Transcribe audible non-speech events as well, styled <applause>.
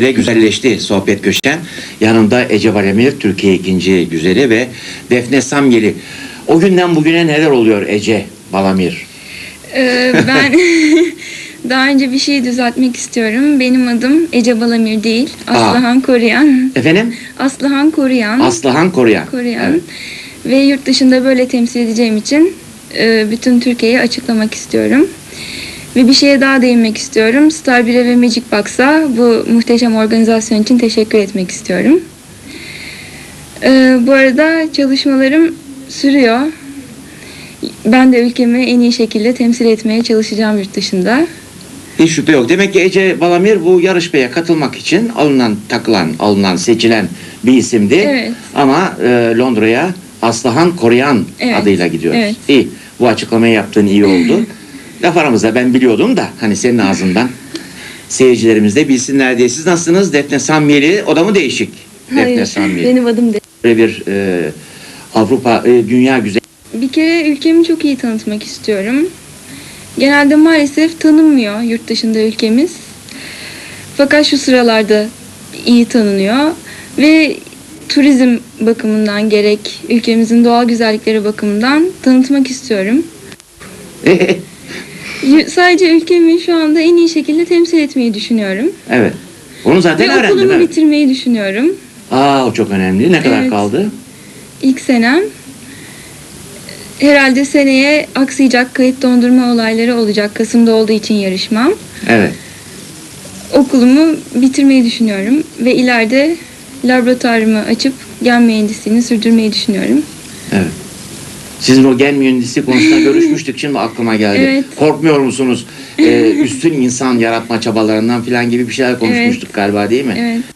Ve güzelleşti sohbet köşen. Yanımda Ece Valemir, Türkiye ikinci güzeli ve Defne Samyeli. O günden bugüne neler oluyor Ece Valamir? Ee, ben <laughs> daha önce bir şey düzeltmek istiyorum. Benim adım Ece Balamir değil. Aslıhan Koruyan. Efendim? Aslıhan Koruyan. Aslıhan Koruyan. Koruyan. Evet. Ve yurt dışında böyle temsil edeceğim için e, bütün Türkiye'yi açıklamak istiyorum. Ve bir şeye daha değinmek istiyorum. Star 1'e ve Magic Box'a bu muhteşem organizasyon için teşekkür etmek istiyorum. Ee, bu arada çalışmalarım sürüyor. Ben de ülkemi en iyi şekilde temsil etmeye çalışacağım yurt dışında. Hiç şüphe yok. Demek ki Ece Valamir bu yarışmaya katılmak için alınan, takılan, alınan, seçilen bir isimdi. Evet. Ama e, Londra'ya Aslıhan Koruyan Evet. adıyla gidiyoruz. Evet. İyi. Bu açıklamayı yaptığın iyi oldu. <laughs> Laf aramızda ben biliyordum da hani senin ağzından seyircilerimiz de bilsinler diye. Siz nasılsınız? Defne Samyeli. O da mı değişik? Defne Hayır, Samyeli. benim adım de. Böyle bir e, Avrupa, e, dünya güzel. Bir kere ülkemi çok iyi tanıtmak istiyorum. Genelde maalesef tanınmıyor yurt dışında ülkemiz. Fakat şu sıralarda iyi tanınıyor ve turizm bakımından gerek ülkemizin doğal güzellikleri bakımından tanıtmak istiyorum. <laughs> Sadece ülkemi şu anda en iyi şekilde temsil etmeyi düşünüyorum. evet. Onu zaten ve öğrendim. okulumu Evet. bitirmeyi düşünüyorum. Aa o çok önemli. Ne kadar Evet. kaldı? İlk senem. Herhalde seneye aksayacak kayıt dondurma olayları olacak. Kasım'da olduğu için yarışmam. Evet. Okulumu bitirmeyi düşünüyorum ve ileride laboratuvarımı açıp gen mühendisliğini sürdürmeyi düşünüyorum. Evet. Sizin o gen mühendisi konusunda görüşmüştük. Şimdi aklıma geldi. Evet. Korkmuyor musunuz? Ee, üstün insan yaratma çabalarından falan gibi bir şeyler konuşmuştuk galiba değil mi? Evet.